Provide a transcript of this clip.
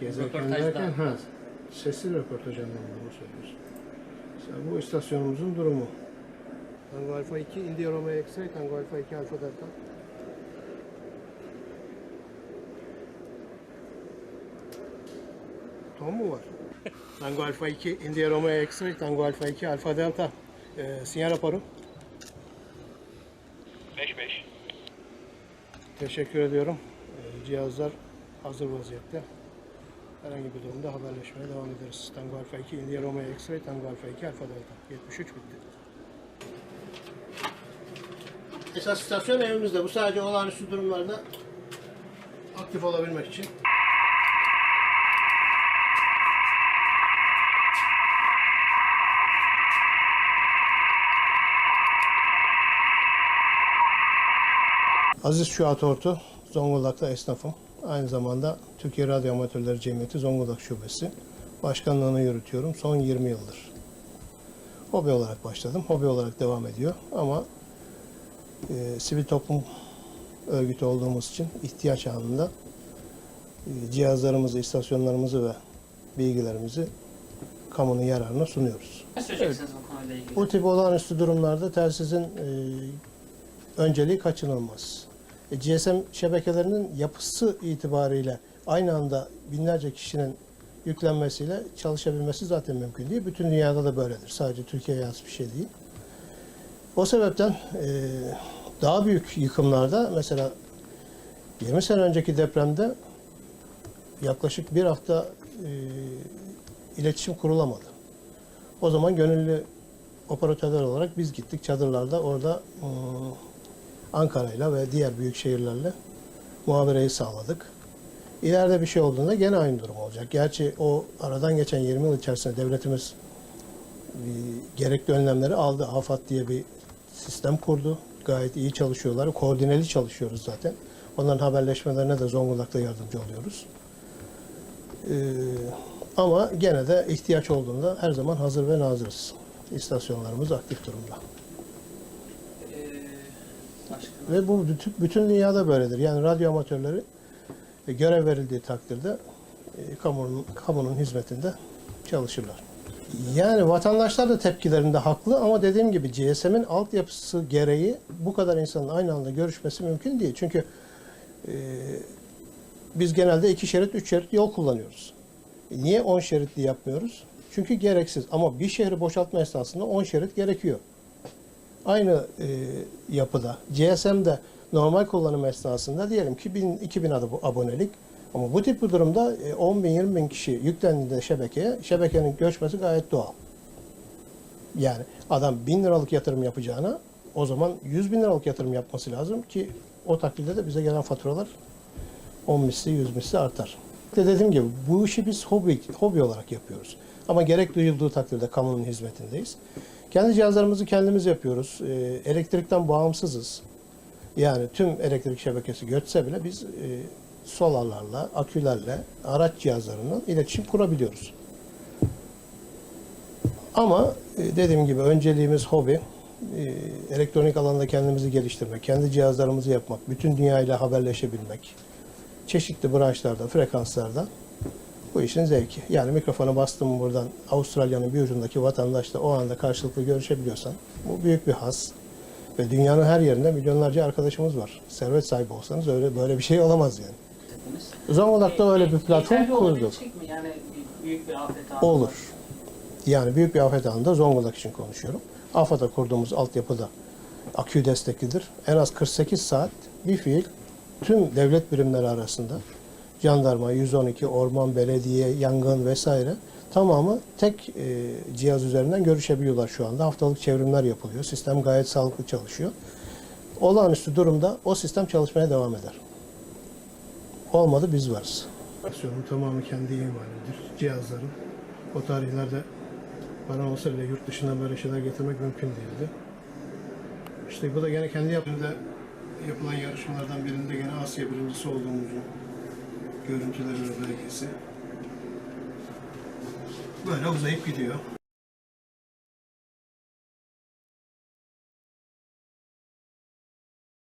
Gezerken derken ha, sesli röportaj anlamında mı söylüyorsun? Mesela bu istasyonumuzun durumu. Tango Alfa 2, India Romeo X-Ray, Tango Alfa 2, Alfa Delta. Ton mu var? Tango Alfa 2, India Romeo X-Ray, Tango Alfa 2, Alfa Delta. Ee, sinyal raporu. 5-5. Teşekkür ediyorum. Ee, Cihazlar hazır vaziyette. Herhangi bir durumda haberleşmeye devam ederiz. Tango Alfa 2, India Romeo X-Ray, Tango Alfa 2, Alfa Delta. 73 bitti. Esas istasyon evimizde. Bu sadece olağanüstü durumlarda aktif olabilmek için. Aziz Şuat Ortu, Zonguldak'ta esnafım. Aynı zamanda Türkiye Radyo Amatörleri Cemiyeti Zonguldak Şubesi. Başkanlığını yürütüyorum son 20 yıldır. Hobi olarak başladım, hobi olarak devam ediyor ama e, sivil toplum örgütü olduğumuz için ihtiyaç anında e, cihazlarımızı, istasyonlarımızı ve bilgilerimizi kamunun yararına sunuyoruz. Ne söyleyeceksiniz bu konuyla ilgili? Bu tip olağanüstü durumlarda telsizin e, önceliği kaçınılmaz. E, GSM şebekelerinin yapısı itibariyle aynı anda binlerce kişinin yüklenmesiyle çalışabilmesi zaten mümkün değil. Bütün dünyada da böyledir. Sadece Türkiye'ye has bir şey değil. O sebepten e, daha büyük yıkımlarda mesela 20 sene önceki depremde yaklaşık bir hafta e, iletişim kurulamadı. O zaman gönüllü operatörler olarak biz gittik çadırlarda orada ıı, Ankara'yla ve diğer büyük şehirlerle muhabereyi sağladık. İleride bir şey olduğunda gene aynı durum olacak. Gerçi o aradan geçen 20 yıl içerisinde devletimiz gerekli önlemleri aldı. AFAD diye bir sistem kurdu. Gayet iyi çalışıyorlar. Koordineli çalışıyoruz zaten. Onların haberleşmelerine de Zonguldak'ta yardımcı oluyoruz. Ee, ama gene de ihtiyaç olduğunda her zaman hazır ve nazırız. İstasyonlarımız aktif durumda. Ee, başka? Ve bu bütün, bütün dünyada böyledir. Yani radyo amatörleri e, görev verildiği takdirde e, kamunun, kamunun hizmetinde çalışırlar. Yani vatandaşlar da tepkilerinde haklı ama dediğim gibi GSM'in altyapısı gereği bu kadar insanın aynı anda görüşmesi mümkün değil. Çünkü e, biz genelde iki şerit, üç şerit yol kullanıyoruz. E, Niye 10 şeritli yapmıyoruz? Çünkü gereksiz. Ama bir şehri boşaltma esnasında 10 şerit gerekiyor. Aynı e, yapıda. GSM'de normal kullanım esnasında diyelim ki 1000, 2000 adı bu abonelik. Ama bu tip bir durumda e, 10 bin, 20 bin kişi yüklendiğinde şebekeye, şebekenin göçmesi gayet doğal. Yani adam 1000 liralık yatırım yapacağına o zaman 100 bin liralık yatırım yapması lazım ki o takdirde de bize gelen faturalar 10 misli 100 misli artar. De dediğim gibi bu işi biz hobi, hobi olarak yapıyoruz. Ama gerek duyulduğu takdirde kamunun hizmetindeyiz. Kendi cihazlarımızı kendimiz yapıyoruz. Ee, elektrikten bağımsızız. Yani tüm elektrik şebekesi göçse bile biz e, solarlarla, akülerle, araç cihazlarıyla iletişim kurabiliyoruz. Ama e, dediğim gibi önceliğimiz hobi. E, elektronik alanda kendimizi geliştirmek, kendi cihazlarımızı yapmak, bütün dünyayla haberleşebilmek, çeşitli branşlarda, frekanslarda bu işin zevki. Yani mikrofona bastım buradan Avustralya'nın bir ucundaki vatandaşla o anda karşılıklı görüşebiliyorsan bu büyük bir haz. Ve dünyanın her yerinde milyonlarca arkadaşımız var. Servet sahibi olsanız öyle böyle bir şey olamaz yani. Dediniz. Zonguldak'ta öyle bir platform kurduk. Yani bir- büyük bir afet anında. Olur. Yani büyük bir afet anında Zonguldak için konuşuyorum. AFAD'a kurduğumuz altyapıda akü desteklidir. En az 48 saat bir fiil tüm devlet birimleri arasında jandarma, 112, orman, belediye, yangın vesaire tamamı tek e, cihaz üzerinden görüşebiliyorlar şu anda. Haftalık çevrimler yapılıyor. Sistem gayet sağlıklı çalışıyor. Olağanüstü durumda o sistem çalışmaya devam eder. Olmadı biz varız. Aksiyonun tamamı kendi imalidir. Cihazların. O tarihlerde bana olsa bile yurt dışından böyle şeyler getirmek mümkün değildi. İşte bu da gene kendi yapımda yapılan yarışmalardan birinde gene Asya birincisi olduğumuzun görüntüleri ve belgesi. Böyle uzayıp gidiyor.